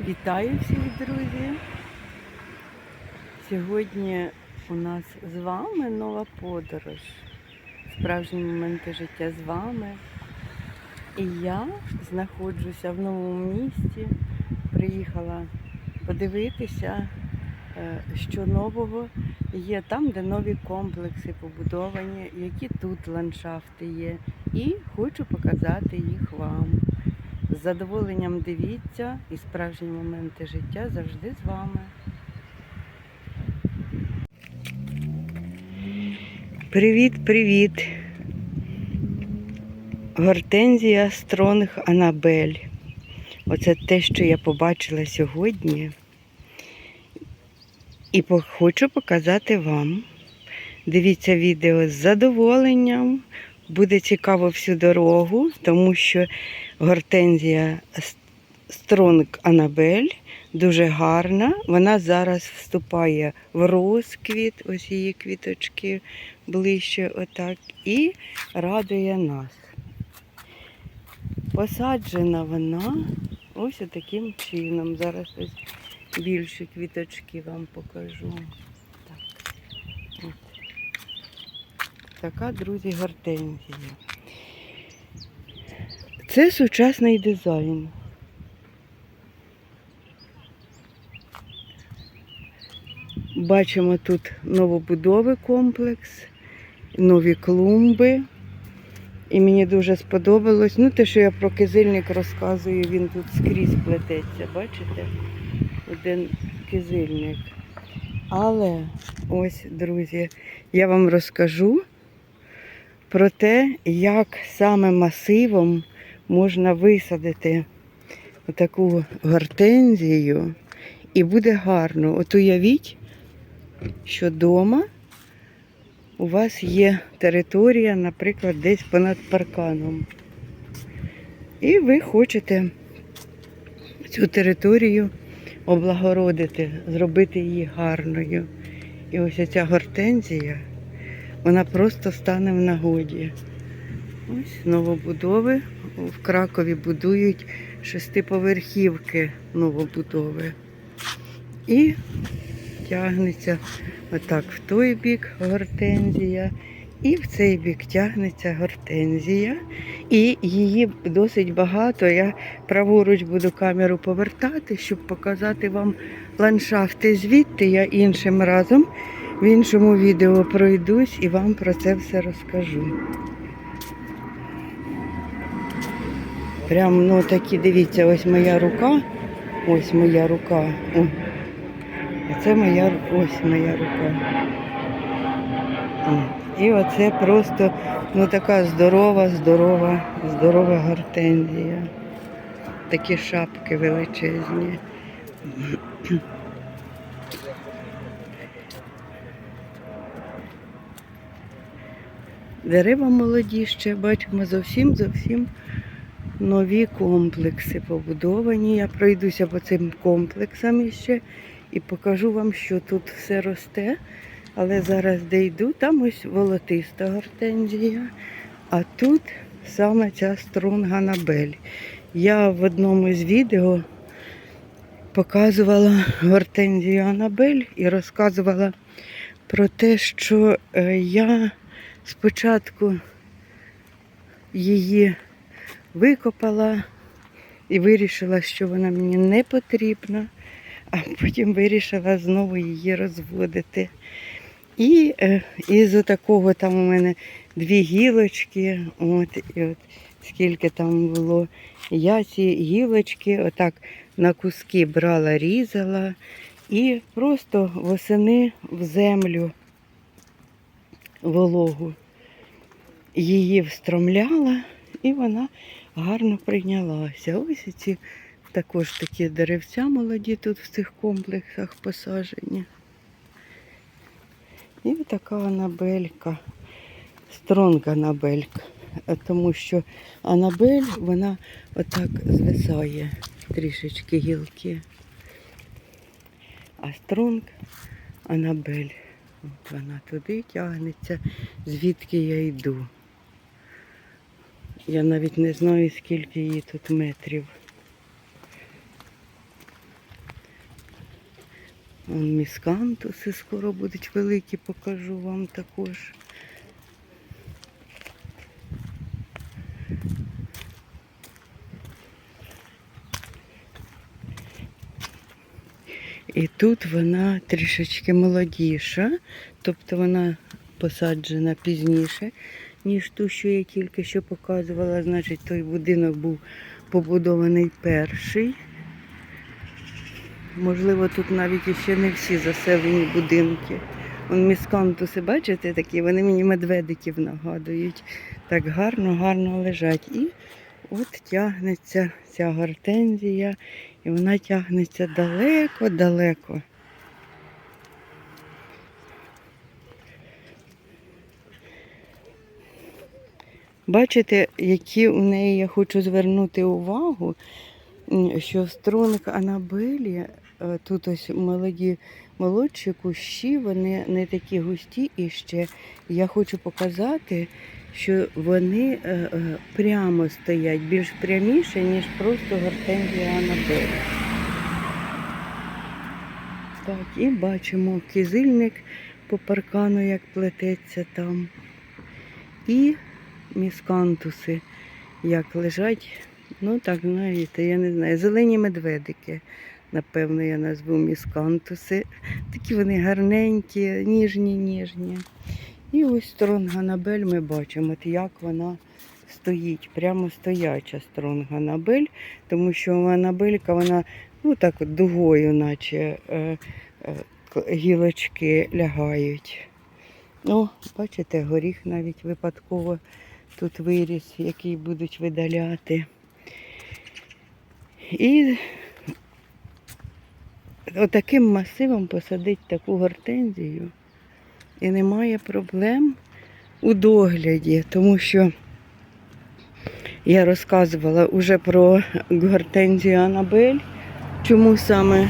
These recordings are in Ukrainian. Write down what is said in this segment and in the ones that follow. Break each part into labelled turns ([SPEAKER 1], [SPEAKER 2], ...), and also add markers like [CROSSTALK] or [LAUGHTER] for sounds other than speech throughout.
[SPEAKER 1] Вітаю всіх, друзі! Сьогодні у нас з вами нова подорож. Справжні моменти життя з вами. І я знаходжуся в новому місті. Приїхала подивитися, е, що нового є там, де нові комплекси побудовані, які тут ландшафти є. І хочу показати їх вам. Задоволенням дивіться і справжні моменти життя завжди з вами. Привіт, привіт. Гортензія Стронг Анабель. Оце те, що я побачила сьогодні. І хочу показати вам. Дивіться відео з задоволенням. Буде цікаво всю дорогу, тому що гортензія Стронг Анабель дуже гарна. Вона зараз вступає в розквіт, ось її квіточки ближче, отак, і радує нас. Посаджена вона ось таким чином. Зараз ось більші квіточки вам покажу. Так. От. Така, друзі, гортензія. Це сучасний дизайн. Бачимо тут новобудови комплекс, нові клумби. І мені дуже сподобалось. Ну, те, що я про кизильник розказую, він тут скрізь плететься, бачите? Один кизильник. Але ось, друзі, я вам розкажу про те, як саме масивом можна висадити таку гортензію, і буде гарно. От уявіть, що вдома у вас є територія, наприклад, десь понад парканом. І ви хочете цю територію облагородити, зробити її гарною. І ось ця гортензія, вона просто стане в нагоді. Ось новобудови. В Кракові будують шестиповерхівки новобудови. І тягнеться отак в той бік гортензія, і в цей бік тягнеться гортензія. І її досить багато. Я праворуч буду камеру повертати, щоб показати вам ландшафти звідти. Я іншим разом в іншому відео пройдусь і вам про це все розкажу. Прям ну такі, дивіться, ось моя рука. Ось моя рука. О. Це моя ось моя рука. О. І оце просто ну така здорова, здорова, здорова гортензія. Такі шапки величезні. Дерева молоді ще бачимо зовсім зовсім нові комплекси побудовані. Я пройдуся по цим комплексам іще і покажу вам, що тут все росте. Але зараз де йду, там ось волотиста гортензія, а тут саме ця стронга Набель. Я в одному з відео показувала гортензію Анабель і розказувала про те, що е, я спочатку її викопала і вирішила, що вона мені не потрібна, а потім вирішила знову її розводити. І е, із такого там у мене дві гілочки, от, і от скільки там було. Я ці гілочки отак на куски брала, різала і просто восени в землю вологу її встромляла, і вона гарно прийнялася. Ось ці також такі деревця молоді тут в цих комплексах посаджені. І така анабелька, стронга анабелька. Е, Тому що анабель, вона отак звисає трішечки гілки. А стронг анабель. Вона туди тягнеться, звідки я йду. Я навіть не знаю, скільки її тут метрів. Вон міскантуси скоро будуть великі, покажу вам також. І тут вона трішечки молодіша, тобто вона посаджена пізніше, ніж ту, що я тільки що показувала. Значить, той будинок був побудований перший. Можливо, тут навіть іще не всі заселені будинки. Вон міскантуси, бачите, такі, вони мені медведиків нагадують. Так гарно, гарно лежать. І от тягнеться ця гортензія, і вона тягнеться далеко-далеко. Бачите, які у неї я хочу звернути увагу, що в струнах Анабелі е, тут ось молоді молодші кущі, вони не такі густі і ще я хочу показати, що вони е, е, прямо стоять, більш пряміше, ніж просто гортензія Анабелі. Так, і бачимо кизильник по паркану, як плететься там. І міскантуси, як лежать. Ну так, знаєте, я не знаю. Зелені медведики, напевно, я назву міскантуси. Такі вони гарненькі, ніжні, ніжні. І ось стронганабель ми бачимо, як вона стоїть, прямо стояча стронганабель, тому що анабелька, вона ну так от дугою, наче е, е, гілочки лягають. Ну, бачите, горіх навіть випадково тут виріс, який будуть видаляти. І отаким масивом посадить таку гортензію. І немає проблем у догляді, тому що я розказувала уже про гортензію Анабель, чому саме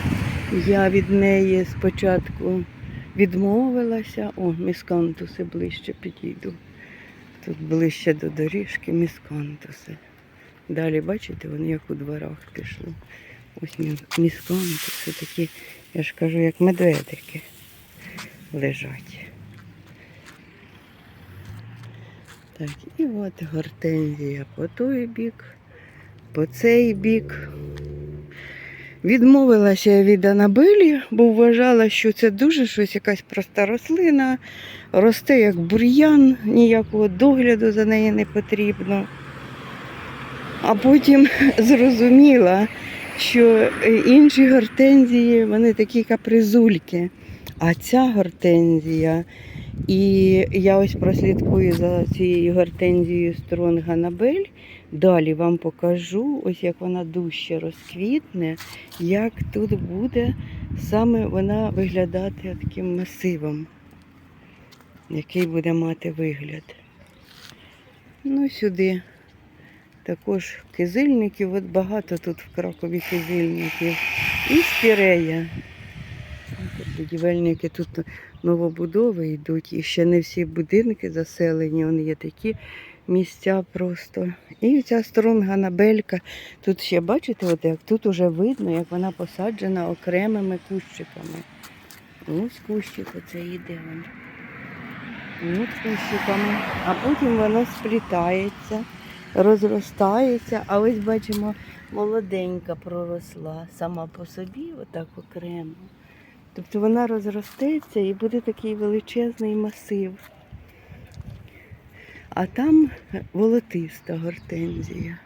[SPEAKER 1] я від неї спочатку відмовилася. О, міскантуси ближче підійду. Тут ближче до доріжки міскантуси. Далі, бачите, вони як у дворах пішли. Ось мі- міскантуси такі, я ж кажу, як медведики лежать. Так, і от гортензія по той бік, по цей бік. Відмовилася я від Анабелі, бо вважала, що це дуже щось, якась проста рослина, росте як бур'ян, ніякого догляду за нею не потрібно. А потім [LAUGHS] зрозуміла, що інші гортензії, вони такі капризульки. А ця гортензія, і я ось прослідкую за цією гортензією Стронг Анабель. Далі вам покажу, ось як вона дужче розквітне, як тут буде саме вона виглядати таким масивом, який буде мати вигляд. Ну, сюди також кизильників, от багато тут в Кракові кизильників. І спірея. Будівельники тут новобудови йдуть, і ще не всі будинки заселені, вони є такі місця просто. І ця струнга набелька. Тут ще бачите, от як тут уже видно, як вона посаджена окремими кущиками. Ось кущик оце йде. От кущиками. А потім воно сплітається, розростається. А ось бачимо, молоденька проросла сама по собі, отак окремо. Тобто вона розростеться і буде такий величезний масив. А там волотиста гортензія.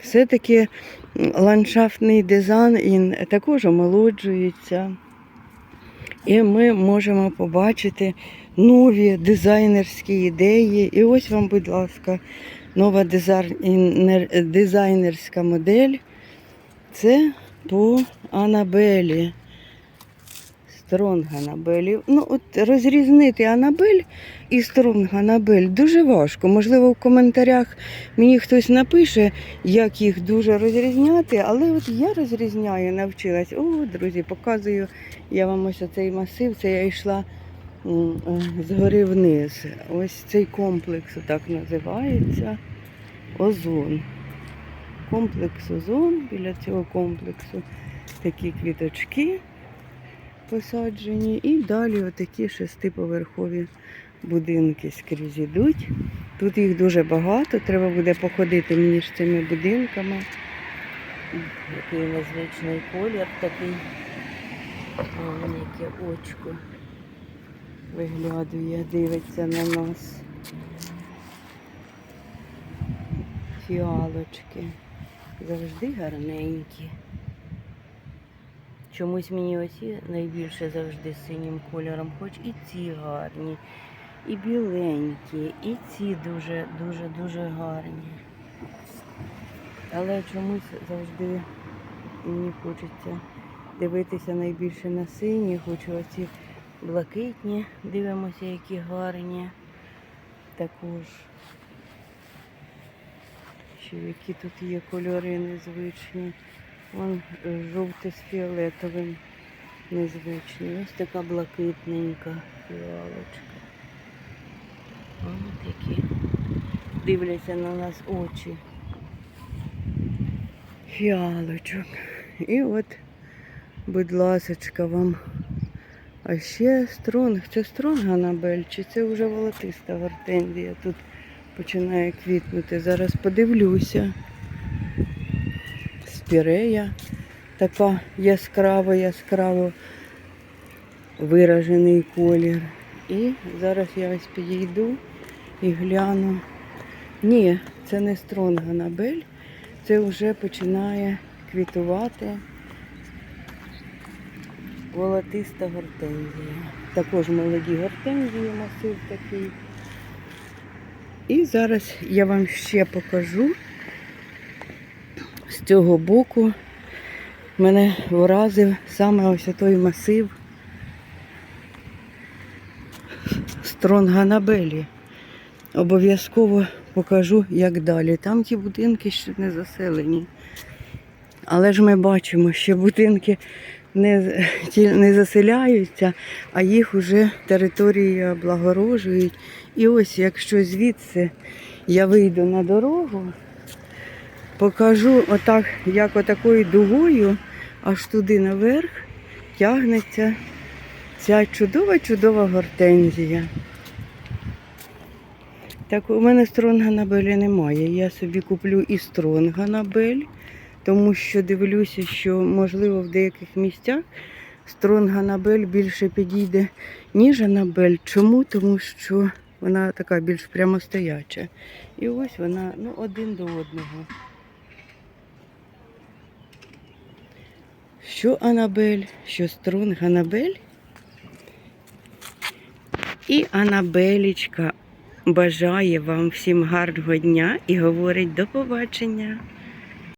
[SPEAKER 1] Все-таки ландшафтний дизайн також омолоджується. І ми можемо побачити нові дизайнерські ідеї. І ось вам, будь ласка, нова дизайнерська модель. Це по Анабелі. Стронг Анабелі. Ну, от розрізнити Анабель і Стронг Анабель дуже важко. Можливо, в коментарях мені хтось напише, як їх дуже розрізняти, але от я розрізняю, навчилась. О, друзі, показую я вам ось оцей масив. Це я йшла е, згори вниз. Ось цей комплекс так називається. Озон. Комплекс озон біля цього комплексу такі квіточки посаджені. І далі отакі шестиповерхові будинки скрізь ідуть. Тут їх дуже багато, треба буде походити між цими будинками.
[SPEAKER 2] Який незвичний колір такий. О, яке очко.
[SPEAKER 1] Виглядує, дивиться на нас. Фіалочки.
[SPEAKER 2] Завжди гарненькі. Чомусь мені оці найбільше завжди синім кольором, хоч і ці гарні, і біленькі, і ці дуже, дуже, дуже гарні. Але чомусь завжди
[SPEAKER 1] Мені хочеться дивитися найбільше на сині, хочу оці
[SPEAKER 2] блакитні, дивимося, які гарні.
[SPEAKER 1] також. Ще які тут є кольори незвичні. Вон е, жовте з фіолетовим незвичні.
[SPEAKER 2] Ось така блакитненька фіалочка. Ось такі дивляться на нас очі.
[SPEAKER 1] фіалочок. І от, будь ласочка, вам. А ще стронг. Це стронг Анабель, чи це вже волотиста гортензія тут починає квітнути. Зараз подивлюся. Спірея така яскраво, яскраво виражений колір. І зараз я ось підійду і гляну. Ні, це не стронг Анабель це вже починає квітувати волотиста гортензія. Також молоді гортензії, масив такий. І зараз я вам ще покажу з цього боку. Мене вразив саме ось той масив Стронганабелі. Обов'язково покажу, як далі. Там ті будинки ще не заселені. Але ж ми бачимо, що будинки не, не заселяються, а їх вже території облагорожують. І ось, якщо звідси я вийду на дорогу, покажу отак, як отакою дугою, аж туди наверх тягнеться ця чудова-чудова гортензія. Так, у мене стронганабелі немає. Я собі куплю і стронганабель, тому що дивлюся, що можливо в деяких місцях стронганабель більше підійде, ніж анабель. Чому? Тому що вона така більш прямостояча. І ось вона ну, один до одного. Що Анабель, що Стронг Анабель. І Анабелічка бажає вам всім гарного дня і говорить до побачення.